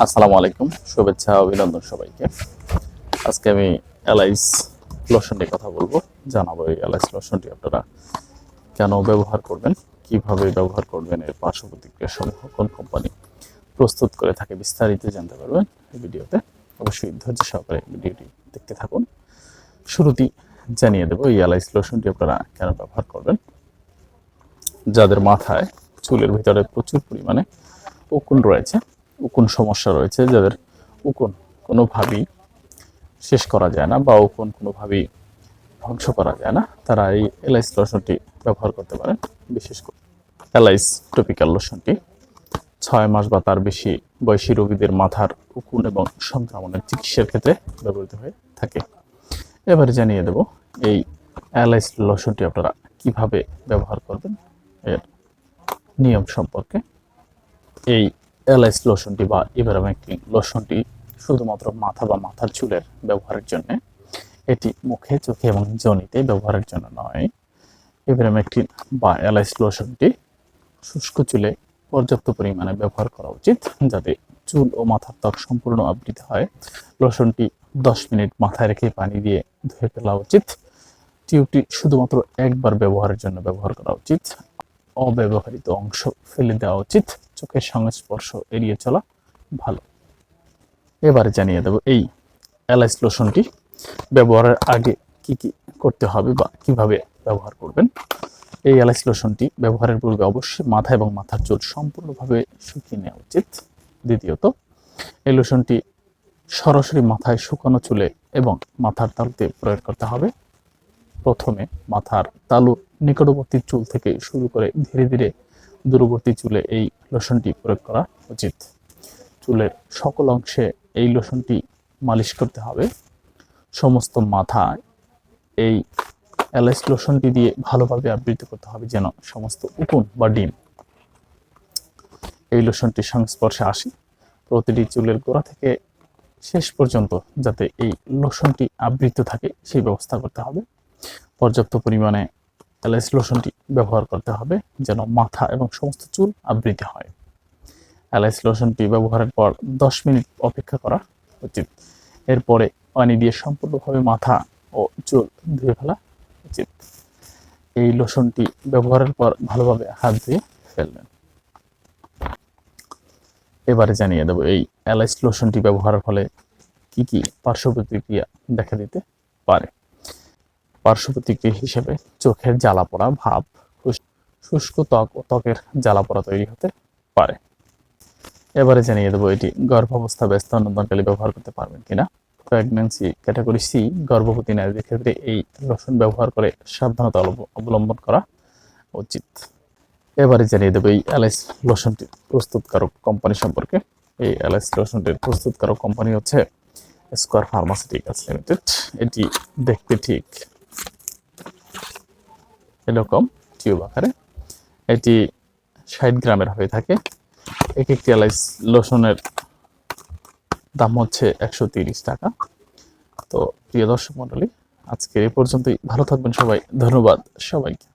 আসসালামু আলাইকুম। শুভেচ্ছা, অভিনন্দন সবাইকে। আজকে আমি এলআইস লোশন নিয়ে কথা বলব। জানাব এই এলআইস লোশনটি আপনারা কেন ব্যবহার করবেন, কীভাবে ব্যবহার করবেন, এর পার্শ্ব প্রতিক্রিয়া সমূহ কোন কোম্পানি প্রস্তুত করে থাকে বিস্তারিত জানতে পারবেন এই ভিডিওতে। অবশ্যই ধৈর্য সহকারে ভিডিওটি দেখতে থাকুন। শুরুতেই জানিয়ে দেবো এই এলআইস লোশনটি আপনারা কেন ব্যবহার করবেন। যাদের মাথায় চুলের ভিতরে প্রচুর পরিমাণে উকুন রয়েছে উকুন সমস্যা রয়েছে যাদের উকুন কোনোভাবেই শেষ করা যায় না বা উকুন কোনোভাবেই ধ্বংস করা যায় না। তারা এই এলাইস লোশনটি ব্যবহার করতে পারেন বিশেষ করে এলাইস টপিক্যাল লোশনটি। ছয় মাস বা তার বেশি বয়সী রোগীদের মাথার উকুন এবং সংক্রমণের চিকিৎসার ক্ষেত্রে ব্যবহৃত হয়ে থাকে। এবারে জানিয়ে দেব এই অ্যালাইস লোশনটি আপনারা কীভাবে ব্যবহার করবেন এর নিয়ম সম্পর্কে। এই এলআইস লোশনটি বা ইভারামেক্টিন লোশনটি শুধুমাত্র মাথা বা মাথার চুলের ব্যবহারের জন্য, এটি মুখে, চোখে এবং জনিতে ব্যবহারের জন্য নয়। ইভারামেক্টিন বা এলআইস লোশনটি শুষ্ক চুলে পর্যাপ্ত পরিমাণে ব্যবহার করা উচিত, যাতে চুল ও মাথার ত্বক সম্পূর্ণ আবৃত হয়। লোশনটি দশ মিনিট মাথায় রেখে পানি দিয়ে ধুয়ে ফেলা উচিত। টিউবটি শুধুমাত্র একবার ব্যবহারের জন্য ব্যবহার করা উচিত। অব্যবহৃত অংশ ফেলে দেওয়া উচিত। চোখের সংস্পর্শ এড়িয়ে চলা ভালো। এবারে জানিয়ে দেব এই অ্যালাইস লোশনটি ব্যবহারের আগে কি কি করতে হবে বা কীভাবে ব্যবহার করবেন। এই অ্যালাইস লোশনটি ব্যবহারের পূর্বে অবশ্যই মাথা এবং মাথার চুল সম্পূর্ণভাবে শুকিয়ে নেওয়া উচিত। দ্বিতীয়ত, এই লোশনটি সরাসরি মাথায় শুকানো চুলে এবং মাথার তালুতে প্রয়োগ করতে হবে। প্রথমে মাথার তালুর নিকটবর্তী চুল থেকে শুরু করে ধীরে ধীরে দূরবর্তী চুলে এই লোশনটি প্রয়োগ করা উচিত। চুলের সকল অংশে এই লোশনটি মালিশ করতে হবে। সমস্ত মাথায় এই এলএস লোশনটি দিয়ে ভালোভাবে আবৃত করতে হবে যেন সমস্ত উকুন বা ডিম এই লোশনটির সংস্পর্শে আসে। প্রতিটি চুলের গোড়া থেকে শেষ পর্যন্ত যাতে এই লোশনটি আবৃত থাকে, সেই ব্যবস্থা করতে হবে। পর্যাপ্ত পরিমাণে এলএস লোশনটি ব্যবহার করতে হবে যেন মাথা এবং সমস্ত চুল আবৃত হয়। এলএস লোশনটি ব্যবহারের পর দশ মিনিট অপেক্ষা করা উচিত। এরপরে পানি দিয়ে সম্পূর্ণভাবে মাথা ও চুল ধুয়ে ফেলা উচিত। এই লোশনটি ব্যবহারের পর ভালোভাবে হাত ধুয়ে ফেলবেন। এবারে জানিয়ে দেবো, এই অ্যালাইস লোশনটি ব্যবহারের ফলে কি কি পার্শ্ব প্রতিক্রিয়া দেখা দিতে পারে? পার্শ্ব প্রতিক্রিয়া হিসেবে চোখের জ্বালা পড়া ভাব শুষ- শুষ্ক ত্বক ও ত্বকের জ্বালা পড়া তৈরি হতে পারে। এবারে জানিয়ে দেবো এটি গর্ভাবস্থা ব্যস্ত নন্দনকালী ব্যবহার করতে পারবেন কিনা। প্রেগন্যান্সি ক্যাটাগরি সি, গর্ভবতী নারীদের ক্ষেত্রে এই লোশন ব্যবহার করে সাবধানতা অবলম্ব- অবলম্বন করা উচিত। এবারে জানিয়ে দেবো এই এলএস লোশনটির প্রস্তুতকারক কোম্পানি সম্পর্কে। এই এলএস লোশনটির প্রস্তুতকারক কোম্পানি হচ্ছে স্কোয়ার ফার্মাসিউটিক্যালস লিমিটেড। এটি দেখতে ঠিক এরকম টিউব আকারে। এটি ষাট গ্রামের হয়ে থাকে। এক একটি এলাইস লোশনের দাম হচ্ছে একশো তিরিশ টাকা। তো প্রিয় দর্শক মণ্ডলী, আজকের এ পর্যন্তই। ভালো থাকবেন সবাই। ধন্যবাদ সবাইকে।